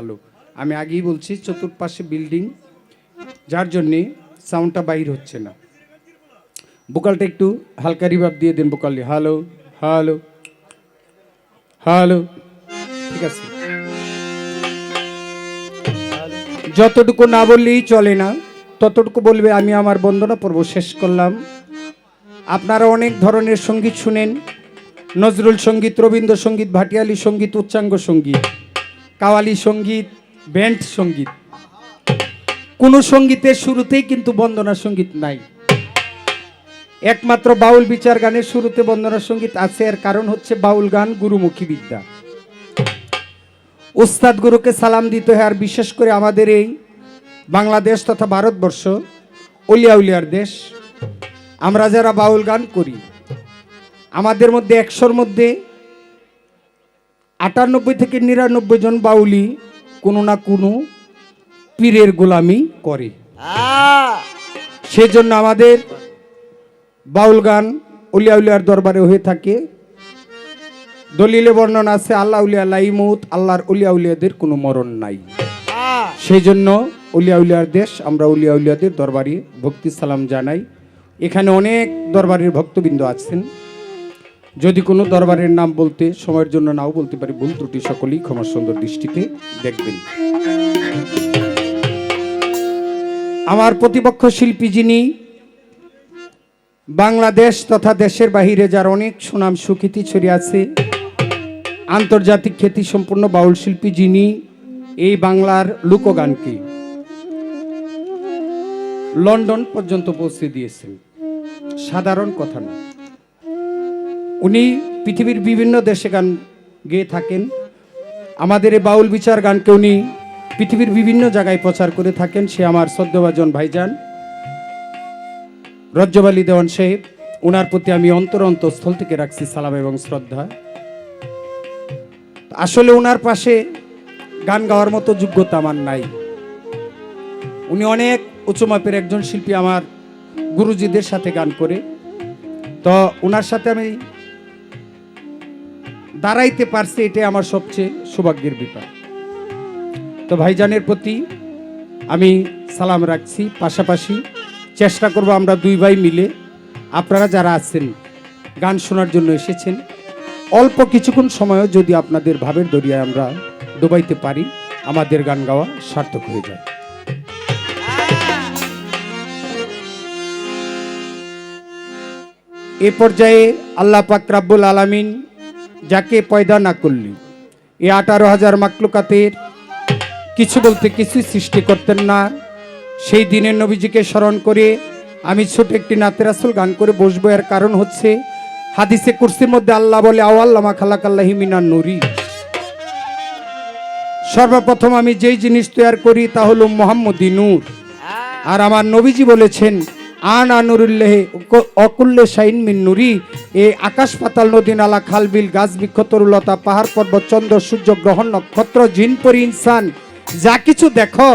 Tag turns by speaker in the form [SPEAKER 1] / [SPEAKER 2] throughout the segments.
[SPEAKER 1] ভালো। আমি আগেই বলছি, চতুর্পাশে বিল্ডিং যার জন্যে সাউন্ডটা বাইর হচ্ছে না। বোকালটা একটু হালকা রিভাব দিয়ে দেন বোকালি হ্যালো হ্যালো হ্যালো ঠিক আছে। যতটুকু না বললেই চলে না, ততটুকু বলবে, আমি আমার বন্দনা পর্ব শেষ করলাম। আপনারা অনেক ধরনের সংগীত শুনেন। নজরুল সংগীত, রবীন্দ্রসঙ্গীত, ভাটিয়ালি সংগীত, উচ্চাঙ্গ সংগীত। কাওয়ালি সংগীত, ব্যান্ড সংগীত। কোনো সঙ্গীতের শুরুতেই কিন্তু বন্দনা সংগীত নাই। একমাত্র বাউল বিচার গানের শুরুতে বন্দনা সংগীত আছে, এর কারণ হচ্ছে বাউল গান গুরুমুখী বিদ্যা। উস্তাদ গুরুকে সালাম দিতে হয়, আর বিশেষ করে আমাদের এই বাংলাদেশ তথা ভারতবর্ষ উলিয়া উলিয়ার দেশ। আমরা যারা বাউল গান করি, আমাদের মধ্যে একশোর মধ্যে আটানব্বই থেকে নিরানব্বই জন বাউলি কোনো না কোনো পীরের গোলামি করে। সেজন্য আমাদের বাউল গান উলিয়া উলিয়ার দরবারে হয়ে থাকে। দলিলে বর্ণনা আছে আল্লাহ উলিয়া লাইমুত আল্লাহর উলিয়া উলিয়াদের কোনো মরণ নাই। সেই জন্য উলিয়া উলিয়ার দেশ আমরা উলিয়া উলিয়াদের দরবারে ভক্তি সালাম জানাই। এখানে অনেক দরবারের ভক্তবৃন্দ আছেন। যদি কোনো দরবারের নাম বলতে সময়ের জন্য নাও বলতে পারি, ভুল ত্রুটি সকলেই ক্ষমা সুন্দর দৃষ্টিতে দেখবেন। আমার প্রতিপক্ষ শিল্পী যিনি, বাংলাদেশ তথা দেশের বাহিরে যার অনেক সুনাম সুখ্যাতি ছড়িয়ে আছে, আন্তর্জাতিক খ্যাতি সম্পন্ন বাউল শিল্পী যিনি, এই বাংলার লোকগানকে লন্ডন পর্যন্ত পৌঁছে দিয়েছেন। সাধারণ কথা না। উনি পৃথিবীর বিভিন্ন দেশে গান গেয়ে থাকেন। আমাদের এই বাউল বিচার গানকে উনি পৃথিবীর বিভিন্ন জায়গায় প্রচার করে থাকেন। সে আমার সদ্যভাজন ভাইজান, রজ্জবালী দেওয়ান সাহেব। ওনার প্রতি আমি অন্তর অন্তঃস্থল থেকে রাখছি সালাম এবং শ্রদ্ধা। আসলে ওনার পাশে গান গাওয়ার মতো যোগ্যতা আমার নাই। উনি অনেক উঁচু মাপের একজন শিল্পী আমার গুরুজিদের সাথে গান করে। তো ওনার সাথে আমি দাঁড়াইতে পারছি, এটাই আমার সবচেয়ে সৌভাগ্যের ব্যাপার। তো ভাইজানের প্রতি আমি সালাম রাখছি। পাশাপাশি চেষ্টা করব আমরা দুই ভাই মিলে, আপনারা যারা আছেন, গান শোনার জন্য এসেছেন, অল্প কিছুক্ষণ সময়ও যদি আপনাদের ভাবের দরিয়ায় আমরা ডুবাইতে পারি, আমাদের গান গাওয়া সার্থক হয়ে যায়। এ পর্যায়ে আল্লাহ পাক রাব্বুল আলামিন যাকে পয়দা না করলি। এই আঠারো হাজার মাকলুকাতের কিছু বলতে কিছুই সৃষ্টি করতেন না। সেই দিনের নবীজিকে স্মরণ করে আমি ছোট একটি নাতেরাসুল গান করে বসবো। এর কারণ হচ্ছে হাদিসে কুরসির মধ্যে আল্লাহ বলে, আওয়াল্লামা খালাকাল্লাহি মিনার নুরি। সর্বপ্রথম আমি যেই জিনিস তৈরি করি তা হলো মোহাম্মদী নূর। আর আমার নবীজি বলেছেন আন আনুরুল্লেহে অকুল্লে শাইন মিন নুরি। এই আকাশ পাতাল, নদী নালা খালবিল গাছ, বৃক্ষ, তরুলতা, পাহাড়, পর্বত, চন্দ্র, সূর্য গ্রহণ নক্ষত্র, জিন, পরি, ইনসান, যা কিছু দেখো,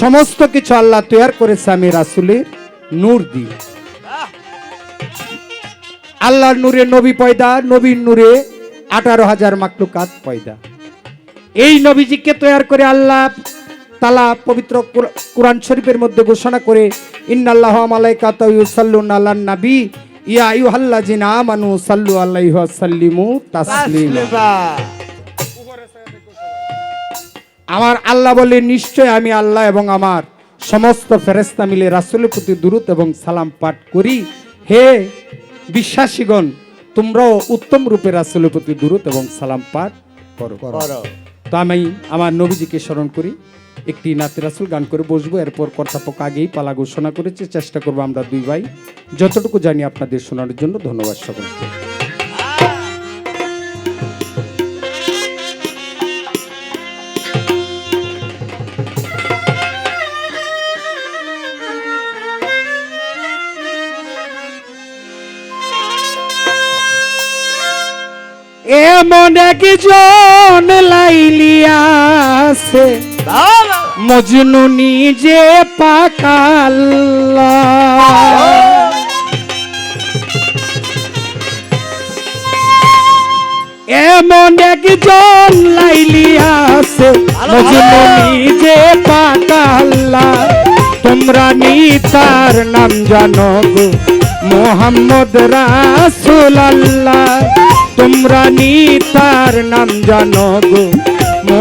[SPEAKER 1] সমস্ত কিছু আল্লাহ তৈয়ার করেছে আমি রাসুলের নূর দিয়ে। আল্লাহর নূরে নবী পয়দা, নবীর নূরে আঠারো হাজার মাকলুকাত পয়দা। এই নবীজিকে তৈয়ার করে আল্লাহ তালা পবিত্র কোরআন শরীফের মধ্যে ঘোষণা করে ইন্নাল্লাহ মালাইকাতা ইউসাল্লুন আলান নাবী। ইয়া আইয়ুহাল্লাযিনা আমানু সাল্লু আলাইহি সাল্লিমু তাসলিমা। আমার আল্লাহ বলে নিশ্চয় আমি আল্লাহ এবং আমার সমস্ত ফেরেস্তা মিলে রাসূলের প্রতি দুরূদ এবং সালাম পাঠ করি। হে বিশ্বাসীগণ তোমরাও উত্তম রূপে রাসূলের প্রতি দুরূদ এবং সালাম পাঠ করো। তো আমি আমার নবীজিকে স্মরণ করি। একটি নাতে রাসুল গান করে বসবো এরপর কর্তাপক আগেই পালা ঘোষণা করেছে চেষ্টা করব আমরা দুই ভাই। যতটুকু জানি আপনাদের শোনার জন্য ধন্যবাদ সকলকে। এমন একজন লাইলিয়াছে মজনু নিজে পাকাল্লা। এমন একজন লাইলি আছে মজনু নিজে পাকাল্লা। তোমরা নি তার নাম জানো গো মোহাম্মদ রাসুল আল্লাহ তোমরা নি তার নাম জানো গো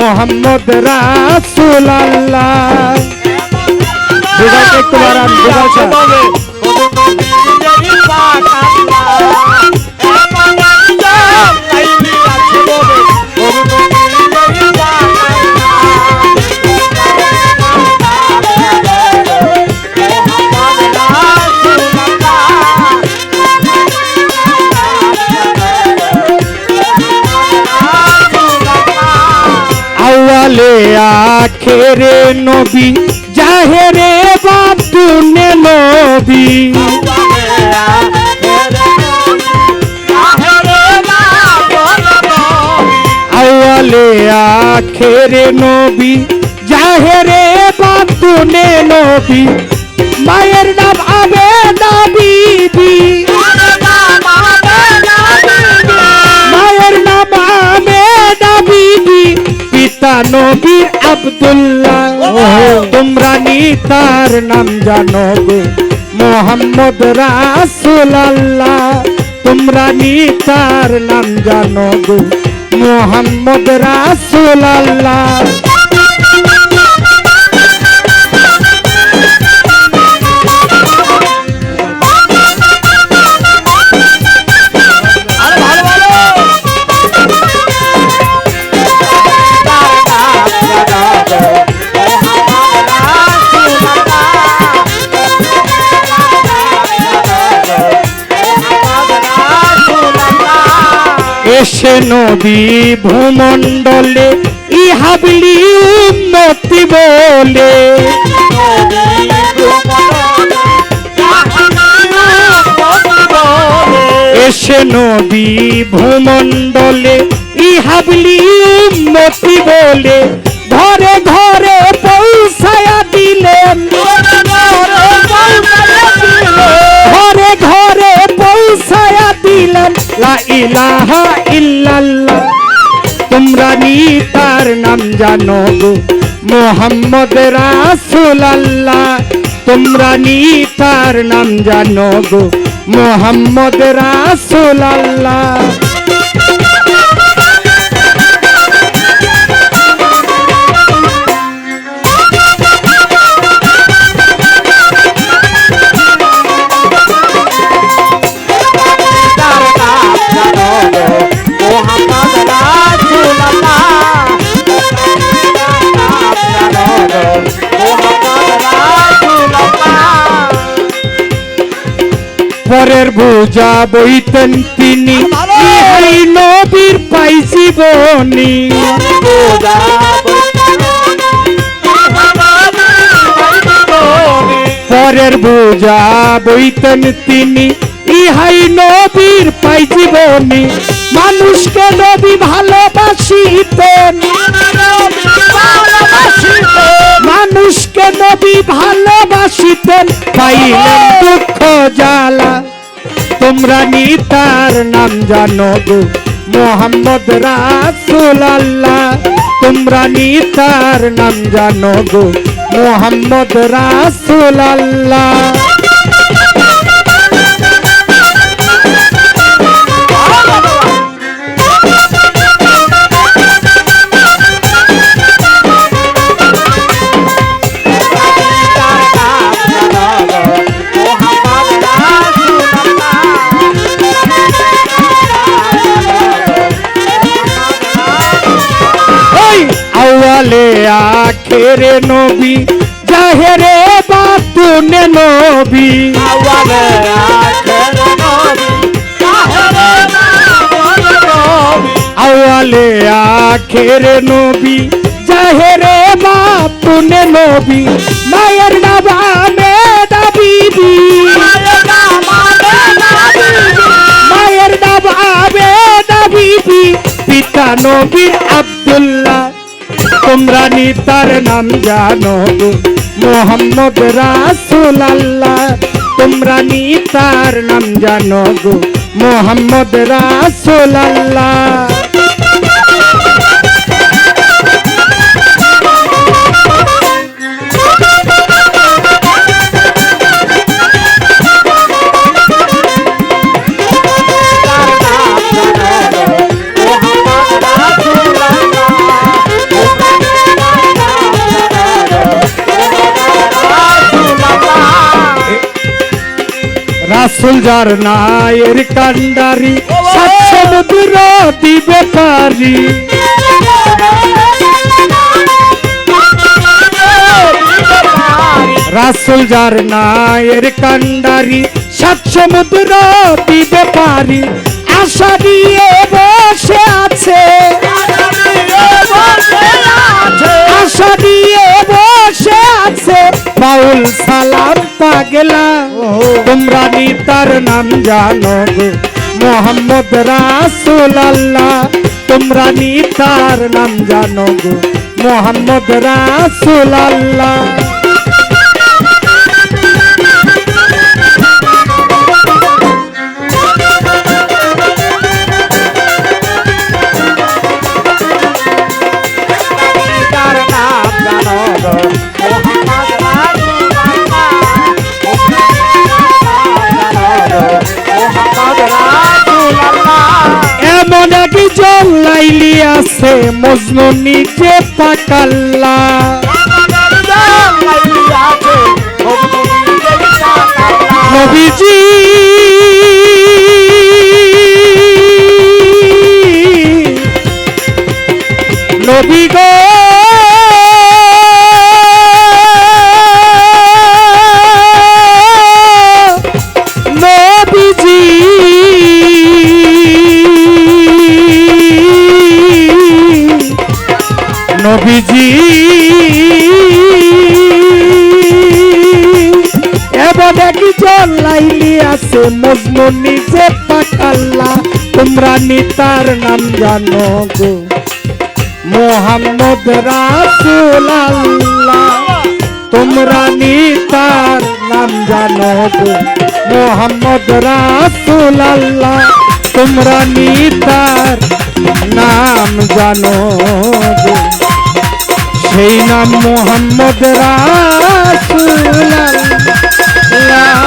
[SPEAKER 1] মোহাম্মদ রাসুল আল্লাহ একটু বাড়ান আওয়ালে আখেরে নবী, জাহেরে বাতুনে নবী। আওয়ালে আখেরে নবী, জাহেরে বাতুনে নবী। মায়ের নাম আবে পিতা নবী আবদুল্লাহ? তোমরা নি তার নাম জানো গো। মোহাম্মদ রাসুল আল্লাহ তোমরা নি তার নাম জানো গো। মোহাম্মদ রাসুল আল্লাহ এসে নবী ভূমণ্ডলে ইহাবলি উন্নতি বলে। এসে নবী ভূমণ্ডলে ইহাবলি উন্নতি বলে। ঘরে ঘরে পৌঁছায়া দিলেন ইলাহা ইল্লাল্লাহ। তোমরা নি তার নাম জানো গো মোহাম্মদ রাসুল আল্লাহ তোমরা নি তার নাম জানো গো মোহাম্মদ রাসুল পরের বোঝা বইতেন তিনি। নবীর পাই জীবনী। পরের বোঝা বইতেন তিনি। ইহাই নবীর পাই জীবনী। মানুষকে নবী ভালোবাসিতেন। মানুষকে নবী ভালোবাসিতেন। পাইলেন দুঃখ জ্বালা। তোমরা নিতার নাম জানো গো মোহাম্মদ রাসুল আল্লাহ তোমরা নিতার নাম জানো গো মোহাম্মদ রাসুল আওয়ালে আখেরে নবী জাহেরে বাতুনে নবী আওয়ালে আখেরে নবী জাহেরে বাতুনে নবী মায়ের নামে দাবিবি মায়ের নাম আবে নবীবি পিতা নবীর আব্দুল্লাহ তোমরা নি তার নাম জানো গো মোহাম্মদ রাসুল আল্লাহ তোমরা নি তার নাম জানো গো মোহাম্মদ রাসুল আল্লাহ রাসুল যার নায়ের কান্ডারি সাত সমুদ্র দিবে পারি রাসুল যার নায়ের কান্ডারি সাত সমুদ্র দিবে পারি আশা দিয়ে বসে আছে। আশা আছে। বাউল সালাম পাগলা। তোমরা নিতার নাম জানো গো, মোহাম্মদ রাসুল আল্লাহ তোমরা নিতার নাম জানো গো, মোহাম্মদ রাসুল আল্লাহ মজনু নিচে তাকাল্লা নবীজি। নবী গো এবার একজন লাইলি আছে মজনু নিজে পাকাল্লা। তোমরা নিতার নাম জানো গো। মোহাম্মদ রাসুল আল্লাহ তোমরা নিতার নাম জানো গো। মোহাম্মদ রাসুল আল্লাহ তোমরা নিতার নাম জানো গো। সেই নাম মোহাম্মদ রাসুল আল্লাহ